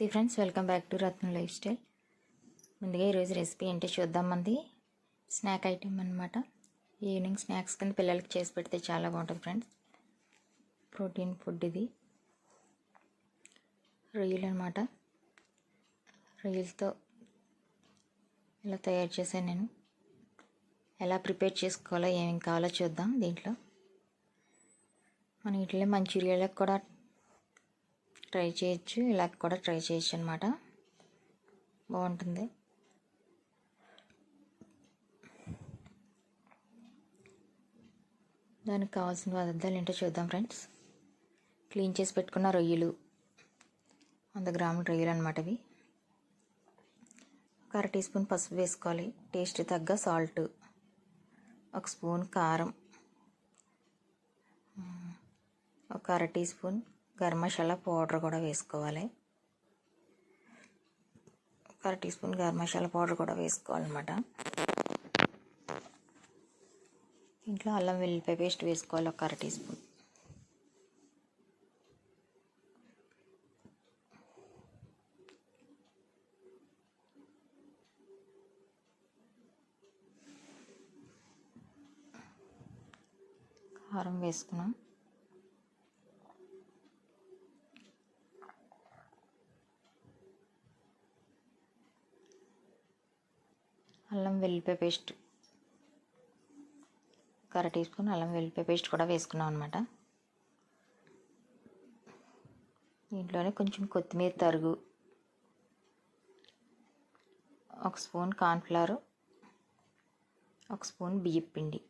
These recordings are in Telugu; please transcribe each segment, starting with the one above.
నమస్తే friends welcome back to Ratna life style. ముందుగా ఈరోజు రెసిపీ ఏంటో చూద్దామంది స్నాక్ ఐటెం అనమాట ఈవినింగ్ స్నాక్స్ కింద పిల్లలకి చేసి పెడితే చాలా బాగుంటుంది ఫ్రెండ్స్. ప్రోటీన్ ఫుడ్ ఇది. రొయ్యలు అనమాట రొయ్యలతో ఇలా తయారు చేశాను నేను. ఎలా ప్రిపేర్ చేసుకోవాలో ఏమేమి కావాలో చూద్దాం దీంట్లో. మనం ఇట్లే మంచూరియాలకు కూడా ట్రై చేయొచ్చు. ఇలా కూడా ట్రై చేయొచ్చు అనమాట బాగుంటుంది. దానికి కావాల్సిన పదార్థాలు ఏంటో చూద్దాం ఫ్రెండ్స్. క్లీన్ చేసి పెట్టుకున్న రొయ్యలు. వంద గ్రాముల రొయ్యలు అనమాట ఇవి. ఒక అర టీ స్పూన్ పసుపు వేసుకోవాలి. టేస్ట్ తగ్గ సాల్ట్. ఒక స్పూన్ కారం. ఒక అర teaspoon garam masala powder కూడా వేసుకోవాలి. ఒక అర teaspoon garam masala powder కూడా వేసుకోవాలన్నమాట. ఇంట్లో అల్లం వెల్లిపాయ పేస్ట్ వేసుకోవాలి ఒక అర టీ స్పూన్. కారం వేసుకున్నాం. అల్లం వెల్లిపాయ పేస్ట్. ఒక అర టీ స్పూన్ అల్లం వెల్లిపాయ పేస్ట్ కూడా వేసుకున్నాం అనమాట దీంట్లోనే కొంచెం కొత్తిమీర తరుగు. ఒక స్పూన్ కార్న్ఫ్లవర్. ఒక స్పూన్ బియ్యం పిండి.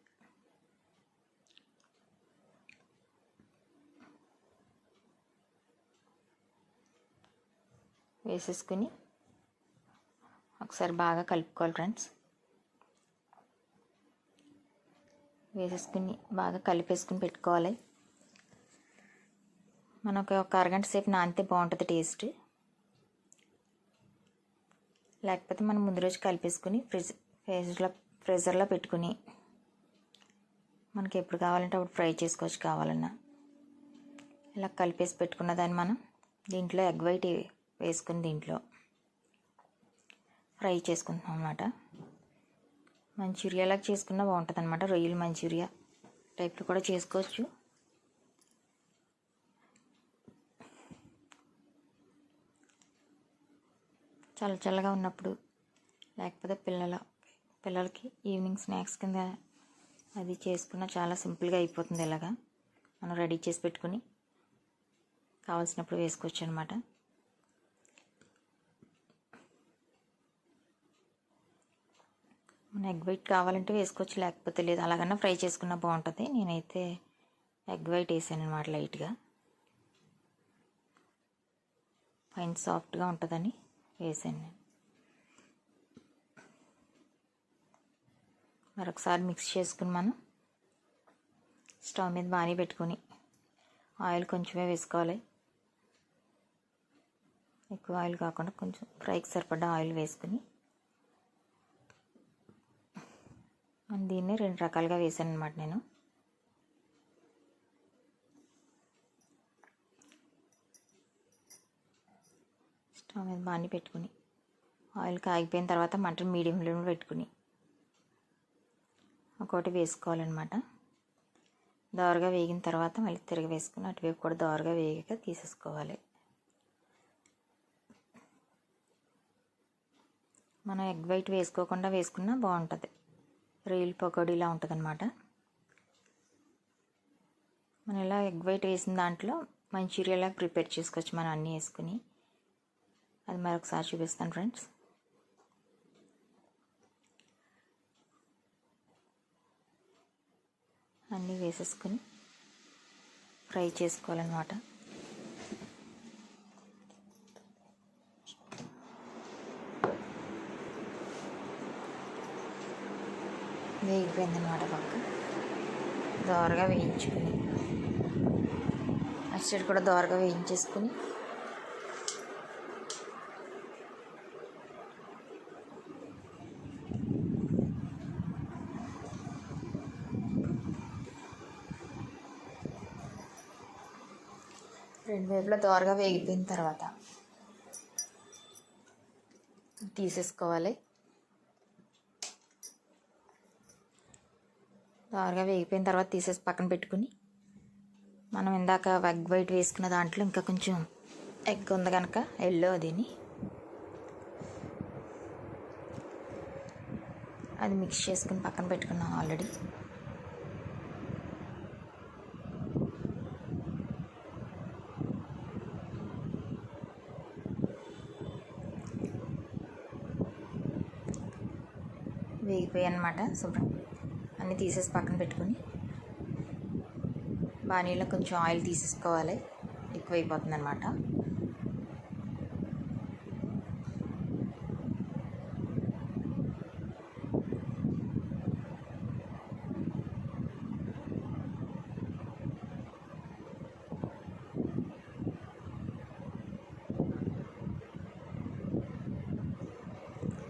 వేసేసుకుని ఒకసారి బాగా కలుపుకోవాలి ఫ్రెండ్స్. వేసేసుకుని బాగా కలిపేసుకుని పెట్టుకోవాలి. మనకు ఒక అరగంట సేపు నానితే బాగుంటుంది టేస్ట్. లేకపోతే మనం ముందు రోజు కలిపేసుకుని ఫ్రిడ్జ్ ఫ్రిడ్జ్లో ఫ్రీజర్లో పెట్టుకుని మనకి ఎప్పుడు కావాలంటే అప్పుడు ఫ్రై చేసుకోవచ్చు కావాలన్నా. ఇలా కలిపేసి పెట్టుకున్న దాన్ని మనం దీంట్లో ఎగ్ వైట్ వేసుకుని దీంట్లో. ఫ్రై చేసుకుంటున్నాం అనమాట మంచూరియాలాగా చేసుకున్నా బాగుంటుంది అనమాట రొయ్యలు మంచూరియా టైప్లో కూడా చేసుకోవచ్చు. చల్ల చల్లగా ఉన్నప్పుడు లేకపోతే పిల్లల పిల్లలకి ఈవినింగ్ స్నాక్స్ కింద అది చేసుకున్న చాలా సింపుల్గా అయిపోతుంది ఇలాగా. మనం రెడీ చేసి పెట్టుకుని కావాల్సినప్పుడు వేసుకోవచ్చు అనమాట మన ఎగ్ వైట్ కావాలంటే వేసుకోవచ్చు లేకపోతే లేదు. అలాగన్నా ఫ్రై చేసుకున్నా బాగుంటుంది. నేనైతే ఎగ్ వైట్ వేసాను అనమాట లైట్గా. పైన సాఫ్ట్గా ఉంటుందని వేసాను నేను. మరొకసారి మిక్స్ చేసుకుని మనం స్టవ్ మీద బాగానే పెట్టుకొని ఆయిల్ కొంచెమే వేసుకోవాలి. ఎక్కువ ఆయిల్ కాకుండా కొంచెం ఫ్రైకి సరిపడ్డ ఆయిల్ వేసుకుని దీన్ని రెండు రకాలుగా వేసాను అనమాట నేను. స్టవ్ మీద బాగా పెట్టుకుని ఆయిల్ కాగిపోయిన తర్వాత మటన్ మీడియం ఫ్లేమ్లో పెట్టుకుని ఒకటి వేసుకోవాలన్నమాట. దోరగా వేగిన తర్వాత మళ్ళీ తిరగ వేసుకుని అటువైపు కూడా దోరగా వేగాక తీసేసుకోవాలి. మనం ఎగ్ వైట్ వేసుకోకుండా వేసుకున్నా బాగుంటుంది. రొయ్యల పకోడీలా ఉంటుంది అనమాట మనం ఇలా ఎగ్ వైట్ వేసిన దాంట్లో మంచూరియాలా ప్రిపేర్ చేసుకోవచ్చు మనం అన్నీ వేసుకుని. అది మరొకసారి చూపిస్తాను ఫ్రెండ్స్. అన్నీ వేసేసుకుని ఫ్రై చేసుకోవాలన్నమాట. వేగిపోయింది అనమాట పక్క. దోరగా వేయించుకుని అచ్చడి కూడా దోరగా వేయించేసుకుని. రెండు వైపులా దోరగా వేగిపోయిన తర్వాత తీసేసుకోవాలి. దారుగా వేగిపోయిన తర్వాత తీసేసి పక్కన పెట్టుకుని మనం ఇందాక ఎగ్ వైట్ వేసుకున్న దాంట్లో ఇంకా కొంచెం ఎగ్ ఉంది కనుక ఎల్లో అదిని. అది మిక్స్ చేసుకుని పక్కన పెట్టుకున్నాం ఆల్రెడీ వేగిపోయాయి అనమాట శుభ్రం. అన్నీ తీసేసి పక్కన పెట్టుకుని బాణీలో కొంచెం ఆయిల్ తీసేసుకోవాలి. ఎక్కువైపోతుంది అనమాట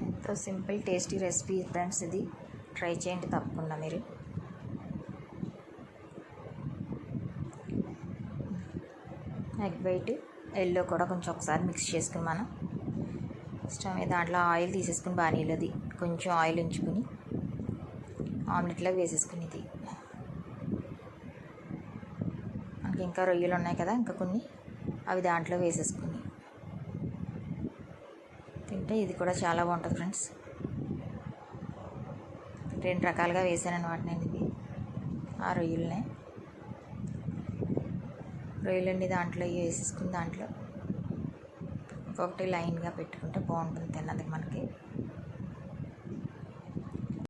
ఎంతో సింపుల్ టేస్టీ రెసిపీ ఫ్రెండ్స్ ఇది. ట్రై చేయండి తప్పకుండా మీరు. ఎగ్ వైట్ ఎల్లో కూడా కొంచెం ఒకసారి మిక్స్ చేసుకుని మనం స్టవ్ మీద దాంట్లో ఆయిల్ తీసేసుకుని బాణీలది. కొంచెం ఆయిల్ ఉంచుకుని ఆమ్లెట్లో వేసేసుకుని ఇది మనకి ఇంకా రొయ్యలు ఉన్నాయి కదా ఇంకా కొన్ని అవి దాంట్లో వేసేసుకుని. తింటే ఇది కూడా చాలా బాగుంటుంది ఫ్రెండ్స్. రెండు రకాలుగా వేసాను అనమాట నేను ఇది. ఆ రొయ్యలనే. రొయ్యలన్నీ దాంట్లో వేసేసుకుని దాంట్లో ఒక్కొక్కటి లైన్గా పెట్టుకుంటే బాగుంటుంది తిన్నది మనకి.